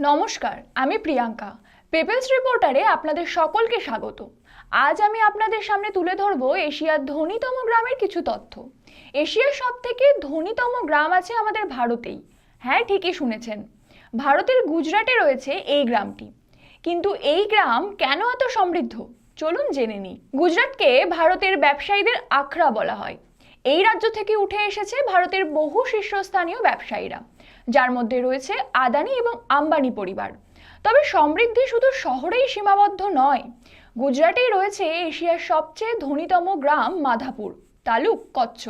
নমস্কার, আমি প্রিয়াঙ্কা। পেপেলস রিপোর্টারে আপনাদের সকলকে স্বাগত। আজ আমি আপনাদের সামনে তুলে ধরব এশিয়ার ধনীতম গ্রামের কিছু তথ্য। এশিয়ার সব থেকে ধনীতম গ্রাম আছে আমাদের ভারতেই। হ্যাঁ ঠিকই শুনেছেন। ভারতের গুজরাটে রয়েছে এই গ্রামটি। কিন্তু এই গ্রাম কেন এত সমৃদ্ধ? চলুন জেনে নিই। গুজরাটকে ভারতের ব্যবসায়ীদের আখড়া বলা হয়। এই রাজ্য থেকে উঠে এসেছে ভারতের বহু শীর্ষস্থানীয় ব্যবসায়ীরা। যার মধ্যে রয়েছে আদানি এবং আম্বানি পরিবার। তবে সমৃদ্ধি শুধু শহরেই সীমাবদ্ধ নয়, গুজরাটেই রয়েছে এশিয়ার সবচেয়ে ধনীতম গ্রাম মাধাপুর, তালুক কচ্ছ।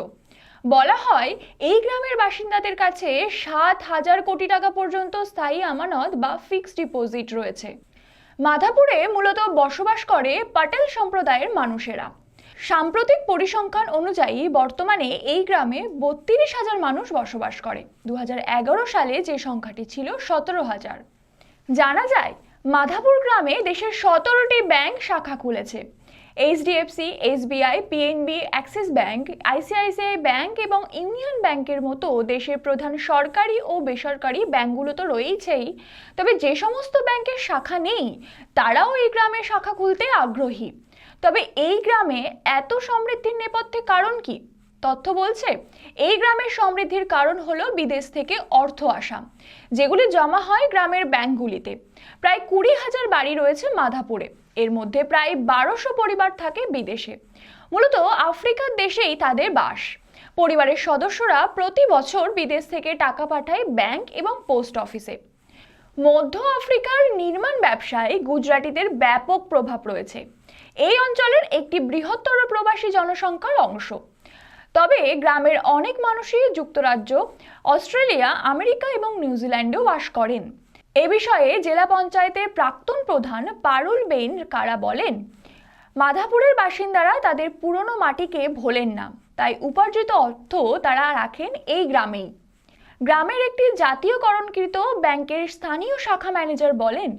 বলা হয়, এই গ্রামের বাসিন্দাদের কাছে সাত হাজার কোটি টাকা পর্যন্ত স্থায়ী আমানত বা ফিক্সড ডিপোজিট রয়েছে। মাধাপুরে মূলত বসবাস করে পাটেল সম্প্রদায়ের মানুষেরা। সাম্প্রতিক পরিসংখ্যান অনুযায়ী বর্তমানে এই গ্রামে বত্রিশ হাজার মানুষ বসবাস করে। দু হাজার এগারো সালে যে সংখ্যাটি ছিল সতেরো হাজার। জানা যায়, মাধাপুর গ্রামে দেশের সতেরোটি ব্যাংক শাখা খুলেছে। HDFC, SBI, PNB, Axis bank, ICICI bank এবং ইউনিয়ন ব্যাংকের মতো দেশের প্রধান সরকারি ও বেসরকারি ব্যাংকগুলো তো রয়েছেই। তবে যে সমস্ত ব্যাংকের শাখা নেই, তারাও এই গ্রামে শাখা খুলতে আগ্রহী। তবে এই গ্রামে এত সমৃদ্ধির নেপথ্যে কারণ কি? তথ্য বলছে, এই গ্রামের সমৃদ্ধির কারণ হলো বিদেশ থেকে অর্থ আসা, যেগুলি জমা হয় গ্রামের ব্যাংকগুলিতে। প্রায় কুড়ি হাজার বাড়ি রয়েছে মাধাপুরে, এর মধ্যে প্রায় বারোশো পরিবার থাকে বিদেশে। মূলত আফ্রিকার দেশেই তাদের বাস। পরিবারের সদস্যরা প্রতি বছর বিদেশ থেকে টাকা পাঠায় ব্যাংক এবং পোস্ট অফিসে। মধ্য আফ্রিকার নির্মাণ ব্যবসায় গুজরাটিদের ব্যাপক প্রভাব রয়েছে। এই অঞ্চলের একটি বৃহত্তর প্রবাসী জনসংখ্যার অংশ। তবে গ্রামের অনেক মানুষই যুক্তরাজ্য, অস্ট্রেলিয়া, আমেরিকা এবং নিউজিল্যান্ডেও বাস করেন। এ বিষয়ে জেলা পঞ্চায়েতের প্রাক্তন প্রধান পারুল বেন কারা বলেন, মাধাপুরের বাসিন্দারা তাদের পুরনো মাটিকে ভোলেন না, তাই উপার্জিত অর্থ তারা রাখেন এই গ্রামেই। গ্রামের একটি জাতীয়করণকৃত ব্যাংকের স্থানীয় শাখা ম্যানেজার বলেন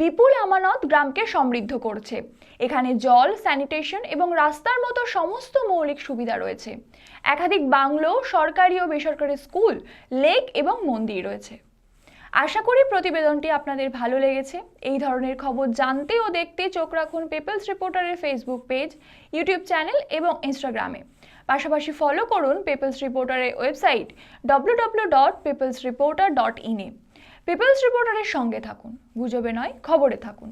বিপুল আমানত গ্রামকে সমৃদ্ধ করছে। এখানে জল স্যানিটেশন এবং রাস্তার মতো সমস্ত মৌলিক সুবিধা রয়েছে। একাধিক বাংলো, সরকারি ও বেসরকারি স্কুল, লেক এবং মন্দির রয়েছে। আশা করি প্রতিবেদনটি আপনাদের ভালো লেগেছে। এই ধরনের খবর জানতে ও দেখতে চোখ রাখুন পিপলস রিপোর্টারের ফেসবুক পেজ ইউটিউব চ্যানেল এবং ইনস্টাগ্রামে পাশাপাশি ফলো করুন People's রিপোর্টারের website W dot People's reporter dot ইনে পিপলস রিপোর্টারের সঙ্গে থাকুন গুজবে নয় খবরে থাকুন।